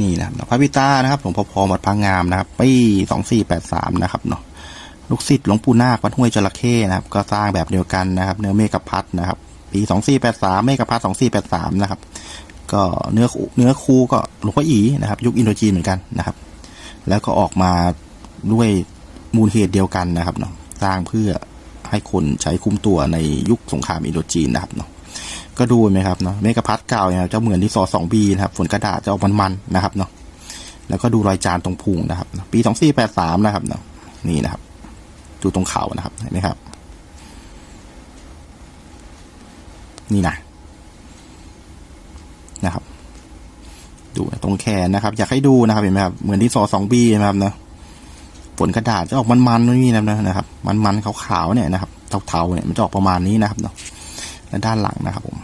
นี่นะครับพระพิตานะครับหลวงพ่อพอวัดพังงามนะครับปีสองสี่แปดสามนะครับเนาะลูกศิษย์หลวงปู่นาควัดห้วยจระเข้นะครับ ก็สร้างแบบเดียวกันนะครับ เนื้อเมฆพัดนะครับ ปีสองสี่แปดสามเมฆพัดสองสี่แปดสามนะครับ ก็เนื้อคูเนื้อคูก็หลวงพ่ออีนะครับ ยุคอินโดจีนเหมือนกันนะครับ แล้วก็ออกมาด้วยมูลเหตุเดียวกันนะครับเนาะสร้างเพื่อให้คนใช้คุ้มตัวในยุคสงครามอินโดจีนนะครับเนาะ ก็ดูไหมครับเนาะเมกะพัดเก่าเนี่ยจะเหมือนที่ซอสองบีนะครับฝนกระดาษจะออกมันๆนะครับเนาะแล้วก็ดูรอยจานตรงพุงนะครับ ปีสองสี่แปดสามนะครับเนาะนี่นะครับดูตรงเข่านะครับเห็นไหมครับ นี่นะนะครับ ดูตรงแขนนะครับ อยากให้ดูนะครับเห็นไหมครับเหมือนที่ซอสองบีนะครับเนาะฝนกระดาษจะออกมันๆนี่นะครับ มันๆขาวๆเนี่ยนะครับเทาๆเนี่ยมันจะออกประมาณนี้นะครับเนาะและด้านหลังนะครับผม